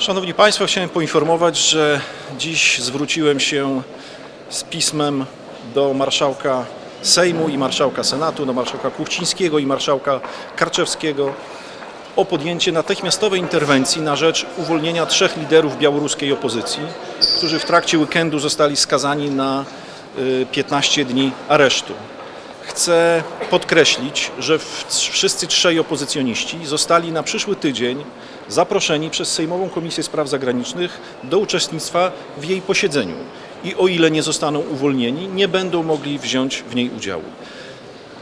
Szanowni Państwo, chciałem poinformować, że dziś zwróciłem się z pismem do marszałka Sejmu i marszałka Senatu, do marszałka Kuchcińskiego i marszałka Karczewskiego o podjęcie natychmiastowej interwencji na rzecz uwolnienia trzech liderów białoruskiej opozycji, którzy w trakcie weekendu zostali skazani na y, 15 dni aresztu. Chcę podkreślić, że wszyscy trzej opozycjoniści zostali na przyszły tydzień zaproszeni przez Sejmową Komisję Spraw Zagranicznych do uczestnictwa w jej posiedzeniu. I o ile nie zostaną uwolnieni, nie będą mogli wziąć w niej udziału.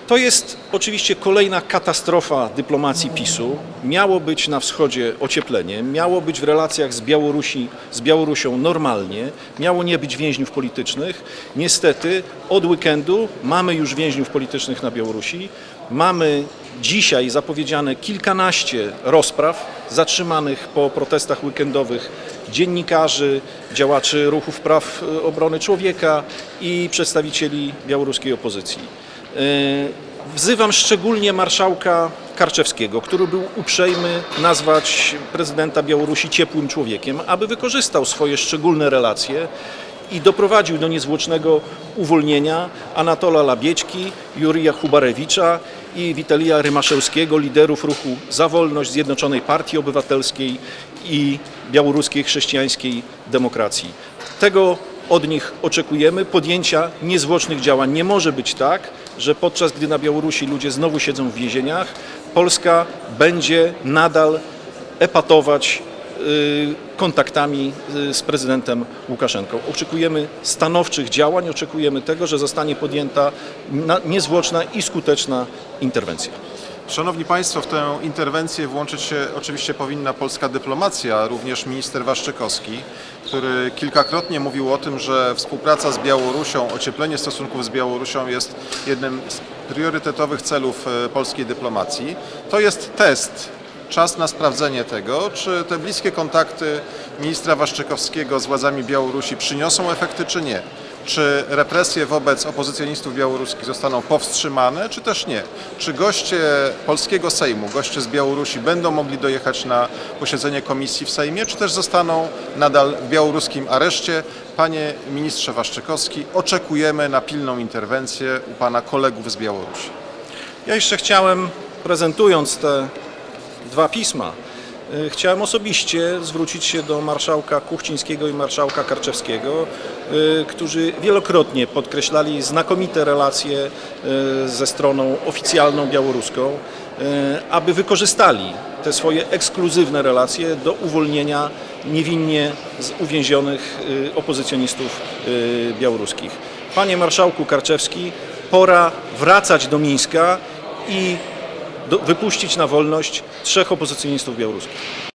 To jest oczywiście kolejna katastrofa dyplomacji PiSu. Miało być na wschodzie ocieplenie, miało być w relacjach z, Białorusi, z Białorusią normalnie, miało nie być więźniów politycznych. Niestety od weekendu mamy już więźniów politycznych na Białorusi. Mamy dzisiaj zapowiedziane kilkanaście rozpraw zatrzymanych po protestach weekendowych dziennikarzy, działaczy ruchów praw e, obrony człowieka i przedstawicieli białoruskiej opozycji. Wzywam szczególnie marszałka Karczewskiego, który był uprzejmy nazwać prezydenta Białorusi ciepłym człowiekiem, aby wykorzystał swoje szczególne relacje i doprowadził do niezwłocznego uwolnienia Anatola Labiećki, Jurija Chubarewicza i Witalia Rymaszewskiego, liderów ruchu Za Wolność, Zjednoczonej Partii Obywatelskiej i Białoruskiej Chrześcijańskiej Demokracji. Tego od nich oczekujemy podjęcia niezwłocznych działań. Nie może być tak, że podczas gdy na Białorusi ludzie znowu siedzą w więzieniach, Polska będzie nadal epatować y, kontaktami y, z prezydentem Łukaszenką. Oczekujemy stanowczych działań, oczekujemy tego, że zostanie podjęta na- niezwłoczna i skuteczna interwencja. Szanowni Państwo, w tę interwencję włączyć się oczywiście powinna polska dyplomacja, również minister Waszczykowski, który kilkakrotnie mówił o tym, że współpraca z Białorusią, ocieplenie stosunków z Białorusią jest jednym z priorytetowych celów e, polskiej dyplomacji. To jest test, czas na sprawdzenie tego, czy te bliskie kontakty ministra Waszczykowskiego z władzami Białorusi przyniosą efekty, czy nie. Czy represje wobec opozycjonistów białoruskich zostaną powstrzymane, czy też nie? Czy goście polskiego Sejmu, goście z Białorusi będą mogli dojechać na posiedzenie komisji w Sejmie, czy też zostaną nadal w białoruskim areszcie? Panie ministrze Waszczykowski, oczekujemy na pilną interwencję u pana kolegów z Białorusi. Ja jeszcze chciałem, prezentując te dwa pisma, chciałem osobiście zwrócić się do marszałka Kuchcińskiego i marszałka Karczewskiego, y, którzy wielokrotnie podkreślali znakomite relacje y, ze stroną oficjalną białoruską, aby wykorzystali te swoje ekskluzywne relacje do uwolnienia niewinnie uwięzionych opozycjonistów białoruskich. Panie marszałku Karczewski, pora wracać do Mińska i do, wypuścić na wolność trzech opozycjonistów białoruskich.